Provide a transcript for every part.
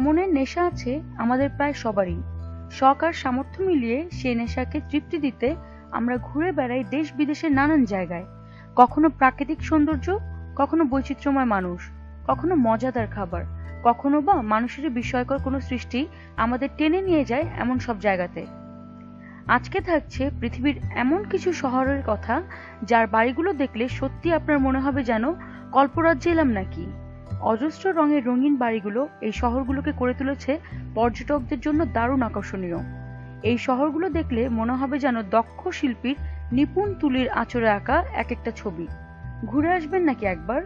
ভ্রমণের নেশা আছে আমাদের প্রায় সবারই। শখ আর সামর্থ্য মিলিয়ে সেই নেশাকে তৃপ্তি দিতে আমরা ঘুরে বেড়াই দেশ বিদেশের নানান জায়গায়। কখনো প্রাকৃতিক সৌন্দর্য, কখনো বৈচিত্র্যময় মানুষ, কখনো মজাদার খাবার, কখনো বা মানুষের বিস্ময়কর কোনো সৃষ্টি আমাদের টেনে নিয়ে যায় এমন সব জায়গাতে। আজকে থাকছে পৃথিবীর এমন কিছু শহরের কথা যার বাড়িগুলো দেখলে সত্যি আপনার মনে হবে যেন কল্পরাজ্যে এলাম নাকি। অজস্র রঙের রঙিন বাড়িগুলো এই শহরগুলোকে করে তুলেছে পর্যটকদের জন্য দারুণ আকর্ষণীয়। এই শহরগুলো দেখলে মনে হবে যেন দক্ষ শিল্পীর নিপুণ তুলির আঁচড়ে আঁকা এক একটা ছবি। ঘুরে আসবেন নাকি একবার?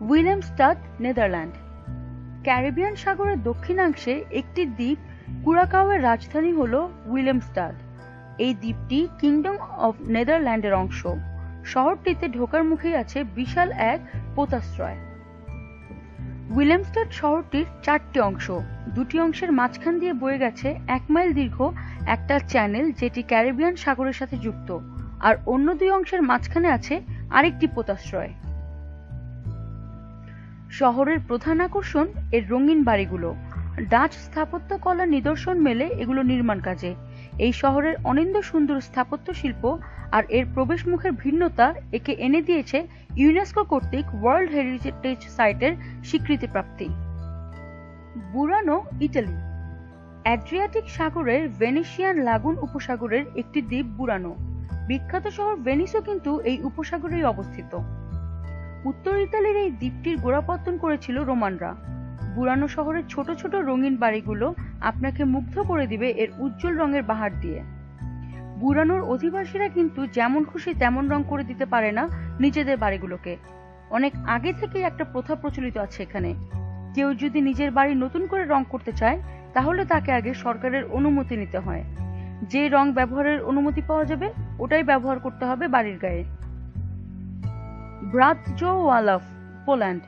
উইলিয়ামস্টাড, নেদারল্যান্ড। ক্যারিবিয়ান সাগরের দক্ষিণাংশে একটি দ্বীপ কুরাকাওয়ের রাজধানী হল উইলিয়ামস্টাড। এই দ্বীপটি কিংডম অফ নেদারল্যান্ডের অংশ। শহরটিতে ঢোকার মুখেই আছে বিশাল এক পোতাশ্রয়। উইলিয়ামস্টাড শহরটির চারটি অংশ, দুটি অংশের মাঝখান দিয়ে বয়ে গেছে এক মাইল দীর্ঘ একটা চ্যানেল যেটি ক্যারিবিয়ান সাগরের সাথে যুক্ত, আর অন্য দুই অংশের মাঝখানে আছে আরেকটি পোতাশ্রয়। শহরের প্রধান আকর্ষণ এর রঙিন বাড়িগুলো। ডাচ স্থাপত্য কলার নিদর্শন মেলে এগুলো নির্মাণ কাজে। এই শহরের অনিন্দ সুন্দর স্থাপত্য শিল্প আর এর প্রবেশ মুখের ভিন্নতা একে এনে দিয়েছে ইউনেস্কো কর্তৃক ওয়ার্ল্ড হেরিটেজ সাইটের স্বীকৃতি প্রাপ্তি। বুরানো, ইটালি। অ্যাড্রিয়াটিক সাগরের ভেনিশিয়ান লাগুন উপসাগরের একটি দ্বীপ বুরানো। বিখ্যাত শহর ভেনিসও কিন্তু এই উপসাগরেই অবস্থিত। উত্তর ইতালির এই দ্বীপটির গোড়াপত্তন করেছিল রোমানরা। বুরানো শহরের ছোট ছোট রঙিন বাড়িগুলো আপনাকে মুগ্ধ করে দিবে এর উজ্জ্বল রঙের বাহার দিয়ে। বুরানোর অধিবাসীরা কিন্তু যেমন খুশি তেমন রং করে দিতে পারে না নিজেদের বাড়িগুলোকে। অনেক আগে থেকেই একটা প্রথা প্রচলিত আছে এখানে। কেউ যদি নিজের বাড়ি নতুন করে রং করতে চায়, তাহলে তাকে আগে সরকারের অনুমতি নিতে হয়। যে রং ব্যবহারের অনুমতি পাওয়া যাবে, ওটাই ব্যবহার করতে হবে বাড়ির গায়ে। ব্রাতজো ওয়ালফ পোল্যান্ড।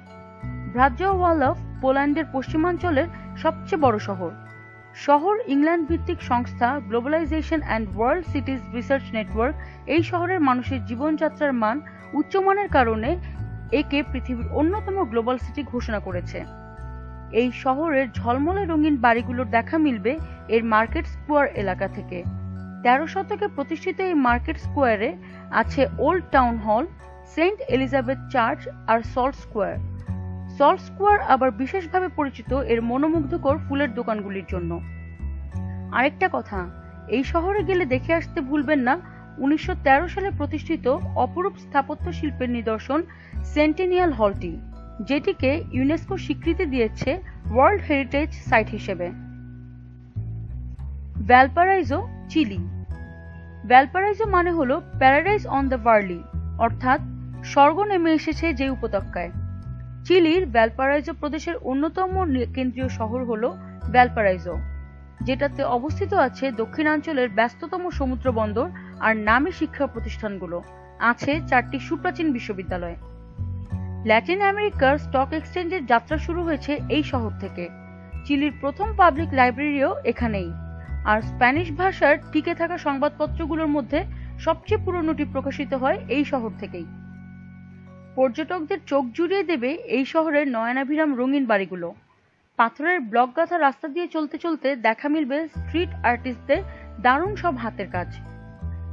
ব্রাতজো ওয়ালফ পোল্যান্ডের পশ্চিমাঞ্চলের সবচেয়ে বড় শহর। শহর ইংল্যান্ড ভিত্তিক সংস্থা globalization and world cities research network এই শহরের মানুষের জীবনযাত্রার মান উচ্চমানের কারণে একে পৃথিবীর অন্যতম গ্লোবাল সিটি ঘোষণা করেছে। এই শহরের ঝলমলে রঙিন বাড়িগুলোর দেখা মিলবে এর মার্কেট স্কোয়ার এলাকা থেকে। তেরো শতকে প্রতিষ্ঠিত এই মার্কেট স্কোয়ারে আছে old town hall saint Elizabeth church আর সল্ট স্কোয়ার সল্ট স্কোয়ার আবার বিশেষভাবে পরিচিত এর মনোমুগ্ধকর ফুলের দোকানগুলির জন্য। আরেকটা কথা, এই শহরে গেলে দেখে আসতে ভুলবেন না, উনিশশো তেরো সালে প্রতিষ্ঠিত অপরূপ স্থাপত্য শিল্পের নিদর্শন সেন্টিনিয়াল হলটি, যেটিকে ইউনেস্কো স্বীকৃতি দিয়েছে ওয়ার্ল্ড হেরিটেজ সাইট হিসেবে। ভ্যালপারাইজো, চিলি। ভ্যালপারাইজো মানে হলো প্যারাডাইজ অন দ্য ভার্লি, অর্থাৎ স্বর্গ নেমে এসেছে যে উপত্যকায়। চিলির ভ্যালপারাইজো প্রদেশের অন্যতম কেন্দ্রীয় শহর হল ভ্যালপারাইজো, যেটাতে অবস্থিত আছে দক্ষিণাঞ্চলের ব্যস্ততম সমুদ্র বন্দর আর নামী শিক্ষা প্রতিষ্ঠানগুলো। আছে চারটি সুপ্রাচীন বিশ্ববিদ্যালয়। ল্যাটিন আমেরিকার স্টক এক্সচেঞ্জের যাত্রা শুরু হয়েছে এই শহর থেকে। চিলির প্রথম পাবলিক লাইব্রেরিও এখানেই। আর স্প্যানিশ ভাষার টিকে থাকা সংবাদপত্রগুলোর মধ্যে সবচেয়ে পুরনোটি প্রকাশিত হয় এই শহর থেকেই। পর্যটকদের চোখ জুড়িয়ে দেবে এই শহরের নয়নাভিরাম রঙিন বাড়িগুলো। পাথরের ব্লক গাথা রাস্তা দিয়ে চলতে চলতে দেখা মিলবে স্ট্রিট আর্টিস্টদের দারুণ সব হাতের কাজ।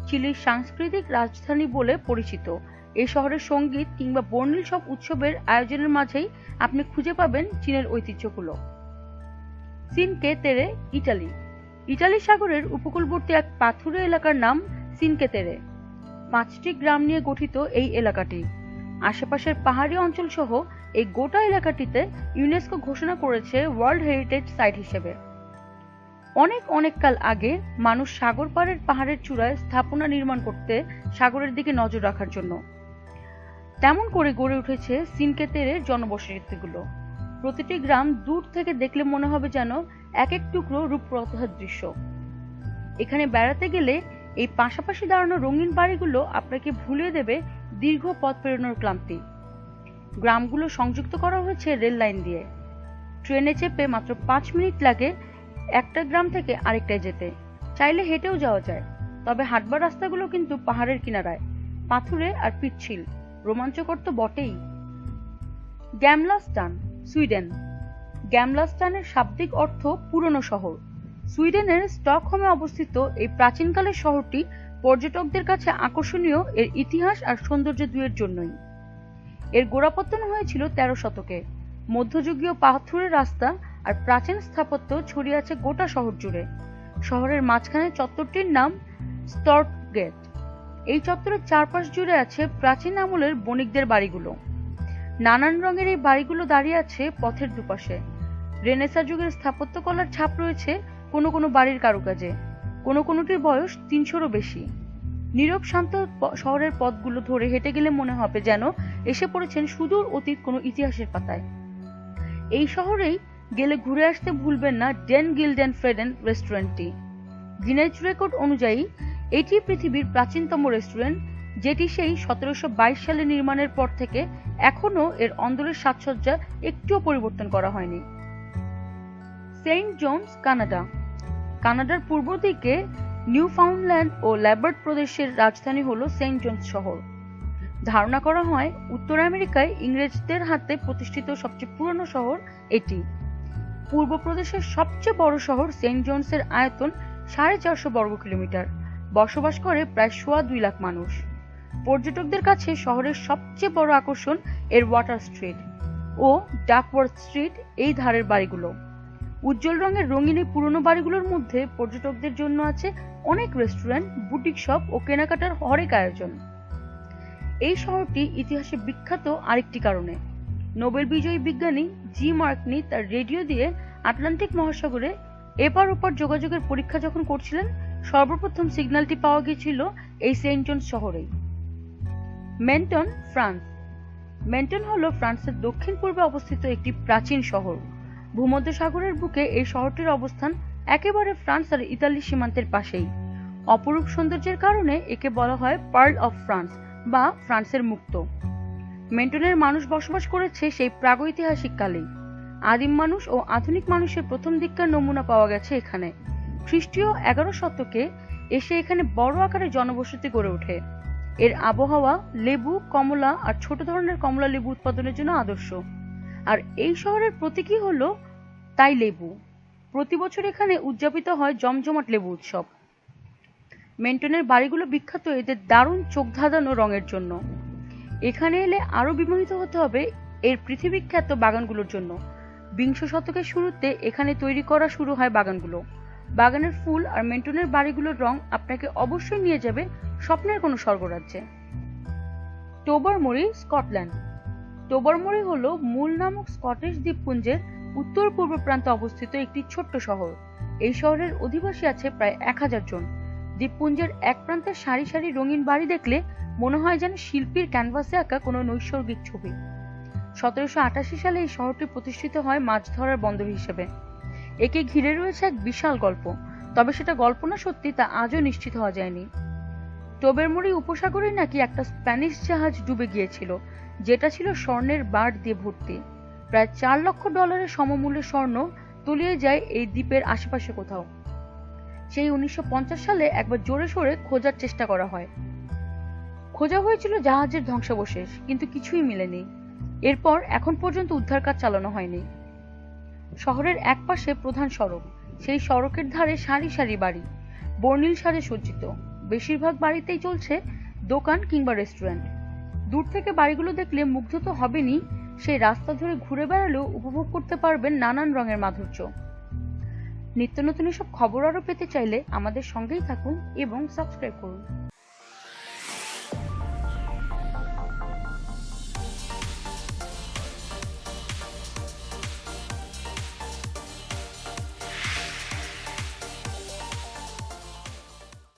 চিলির সাংস্কৃতিক রাজধানী বলে পরিচিত। এই শহরের সংগীত কিংবা বর্ণিল সব উৎসবের আয়োজনের মাঝেই আপনি খুঁজে পাবেন চীনের ঐতিহ্যগুলো। সিনকে তেরে, ইটালি। ইটালি সাগরের উপকূলবর্তী এক পাথুরে এলাকার নাম সিনকে তেরে। পাঁচটি গ্রাম নিয়ে গঠিত এই এলাকাটি। আশেপাশের পাহাড়ি অঞ্চল সহ এই গোটা এলাকাটিতে ইউনেস্কো ঘোষণা করেছে ওয়ার্ল্ড হেরিটেজ সাইট হিসেবে। অনেক অনেক কাল আগে মানুষ সাগর পাড়ের পাহাড়ের চূড়ায় স্থাপনা নির্মাণ করতে সাগরের দিকে নজর রাখার জন্য। তেমন করে গড়ে উঠেছে সিনকেতেরের জনবসতিগুলো। প্রতিটি গ্রাম দূর থেকে দেখলে মনে হবে যেন এক এক টুকরো রূপকথার দৃশ্য। এখানে বেড়াতে গেলে এই পাশাপাশি দাঁড়ানো রঙিন বাড়িগুলো আপনাকে ভুলিয়ে দেবে দীর্ঘ পথ পেরোনোর ক্লান্তি। গ্রামগুলো সংযুক্ত করা হয়েছে রেল লাইন দিয়ে। ট্রেনে চেপে মাত্র পাঁচ মিনিট লাগে একটা গ্রাম থেকে আরেকটায় যেতে। চাইলে হেঁটেও যাওয়া যায়, তবে হাঁটবার রাস্তাগুলো কিন্তু পাহাড়ের কিনারায়, পাথুরে আর পিচ্ছিল। রোমাঞ্চকর তো বটেই। গ্যামলাস্টান সুইডেন। গ্যামলাস্টানের শাব্দিক অর্থ পুরনো শহর। সুইডেনের স্টকহোমে অবস্থিত এই প্রাচীনকালের শহরটি পর্যটকদের কাছে আকর্ষণীয় এর ইতিহাস আর সৌন্দর্য দুয়ের জন্যই। এর গোড়াপত্তন হয়েছিল তেরো শতকে। মধ্যযুগীয় পাথরের রাস্তা আর প্রাচীন স্থাপত্য ছড়িয়ে আছে গোটা শহর জুড়ে। শহরের মাঝখানে চত্বরটির নাম স্টর্ট গেট এই চত্বরের চারপাশ জুড়ে আছে প্রাচীন আমলের বণিকদের বাড়িগুলো। নানান রঙের এই বাড়িগুলো দাঁড়িয়ে আছে পথের দুপাশে। রেনেসা যুগের স্থাপত্যকলার ছাপ রয়েছে কোনো কোনো বাড়ির কারুকাজে। কোনো কোনোটির বয়স তিনশোরও বেশি। নীরব শান্ত শহরের পথগুলো ধরে হেঁটে গেলে মনে হবে যেন এসে পড়েছেন সুদূর অতীত কোনো ইতিহাসের পাতায়। এই শহরেই গেলে ঘুরে আসতে ভুলবেন না ডেন গিল্ডেন ফ্রেডেন রেস্টুরেন্টটি। গিনেজ রেকর্ড অনুযায়ী, এটি পৃথিবীর প্রাচীনতম রেস্টুরেন্ট, যেটি সেই সতেরোশো বাইশ সালে নির্মাণের পর থেকে এখনও এর অন্দরের সাজসজ্জা একটুও পরিবর্তন করা হয়নি। Saint John's, Canada. কানাডার পূর্ব দিকে নিউফাউন্ডল্যান্ড ও ল্যাবার্ট প্রদেশের রাজধানী হল সেন্ট জোনস শহর। ধারণা করা হয়, উত্তর আমেরিকায় ইংরেজদের হাতে প্রতিষ্ঠিত সবচেয়ে পুরনো শহর এটি। পূর্ব প্রদেশের সবচেয়ে বড় শহর সেন্ট জোনসের আয়তন সাড়ে চারশো বর্গ কিলোমিটার, বসবাস করে প্রায় সোয়া দুই লাখ মানুষ। পর্যটকদের কাছে শহরের সবচেয়ে বড় আকর্ষণ এর ওয়াটার স্ট্রিট ও ডাকওয়ার্থ স্ট্রিট এই ধারের বাড়িগুলো। উজ্জ্বল রঙের রঙিন এই পুরনো বাড়িগুলোর মধ্যে পর্যটকদের জন্য আছে অনেক রেস্টুরেন্ট, বুটিক শপ ও কেনাকাটার হরেক আয়োজন। এই শহরটি ইতিহাসে বিখ্যাত আরেকটি কারণে। নোবেল বিজয়ী বিজ্ঞানী জি মার্কনি তার রেডিও দিয়ে আটলান্টিক মহাসাগরে এপার ওপার যোগাযোগের পরীক্ষা যখন করছিলেন, সর্বপ্রথম সিগন্যালটি পাওয়া গিয়েছিল এই সেন্ট জোন্স শহরেই। মেন্টন, ফ্রান্স। মেন্টন হলো ফ্রান্সের দক্ষিণ পূর্বে অবস্থিত একটি প্রাচীন শহর। ভূমধ্যসাগরের বুকে এই শহরটির অবস্থান একেবারে ফ্রান্স আর ইতালি সীমান্তের পাশেই। অপরূপ সৌন্দর্যের কারণে একে বলা হয় পার্ল অফ ফ্রান্স বা ফ্রান্সের মুক্ত। মেন্টনের মানুষ বসবাস করেছে সেই প্রাগৈতিহাসিক কালেই। আদিম মানুষ ও আধুনিক মানুষের প্রথম দিককার নমুনা পাওয়া গেছে এখানে। খ্রিস্টীয় এগারো শতকে এসে এখানে বড় আকারে জনবসতি গড়ে ওঠে। এর আবহাওয়া লেবু, কমলা আর ছোট ধরনের কমলা লেবু উৎপাদনের জন্য আদর্শ। আর এই শহরের প্রতীকী হলো তাই লেবু। প্রতি বছর এখানে উদযাপিত হয় জমজমাট লেবু উৎসব। মেন্টনের বাড়িগুলো বিখ্যাত, এদের দারুণ চোখ ধাঁধানো রঙের জন্য। এখানে এলে আরও বিমোহিত হতে হবে এর পৃথিবীখ্যাত বাগানগুলোর জন্য। বিংশ শতকের শুরুতে এখানে তৈরি করা শুরু হয় বাগানগুলো। বাগানের ফুল আর মেন্টনের বাড়িগুলোর রং আপনাকে অবশ্যই নিয়ে যাবে স্বপ্নের কোনো স্বর্গরাজ্যে। টোবারমরি স্কটল্যান্ড। টোবারমরি হল মূল নামক স্কটিশ দ্বীপপুঞ্জের উত্তর পূর্ব প্রান্তে অবস্থিত একটি ছোট্ট শহর। এই শহরের অধিবাসী আছে প্রায় এক হাজার জন। দ্বীপপুঞ্জের এক প্রান্তে সারি সারি রঙিন বাড়ি দেখলে মনে হয় যেন শিল্পীর ক্যানভাসে আঁকা কোনো নৈসর্গিক ছবি। সতেরোশো আটাশি সালে এই শহরটি প্রতিষ্ঠিত হয় মাছ ধরার বন্দর হিসেবে। একে ঘিরে রয়েছে এক বিশাল গল্প, তবে সেটা গল্প না সত্যি তা আজও নিশ্চিত হওয়া যায়নি। টোবেরমুরি উপসাগরে নাকি একটা স্প্যানিশ জাহাজ ডুবে গিয়েছিল যেটা ছিল স্বর্ণের বার দিয়ে ভর্তি। প্রায় চার লক্ষ ডলারের সমমূল্যের স্বর্ণ তলিয়ে যায় এই দ্বীপের আশেপাশে কোথাও। সেই উনিশশো পঞ্চাশ সালে একবার জোরে সোরে খোঁজার চেষ্টা করা হয়। খোঁজা হয়েছিল জাহাজের ধ্বংসাবশেষ, কিন্তু কিছুই মিলেনি। এরপর এখন পর্যন্ত উদ্ধার কাজ চালানো হয়নি। শহরের একপাশে প্রধান সড়ক, সেই সড়কের ধারে সারি সারি বাড়ি, বর্ণিল সাজে সজ্জিত। বেশিরভাগ বাড়িতেই চলছে দোকান কিংবা রেস্টুরেন্ট। দূর থেকে বাড়িগুলো দেখলে মুগ্ধ তো হবেনি সেই রাস্তা ধরে ঘুরে বেড়ালেও উপভোগ করতে পারবেন নানান রঙের মাধুর্য। নিত্য নতুন এসব খবর আরও পেতে চাইলে আমাদের সঙ্গেই থাকুন এবং সাবস্ক্রাইব করুন।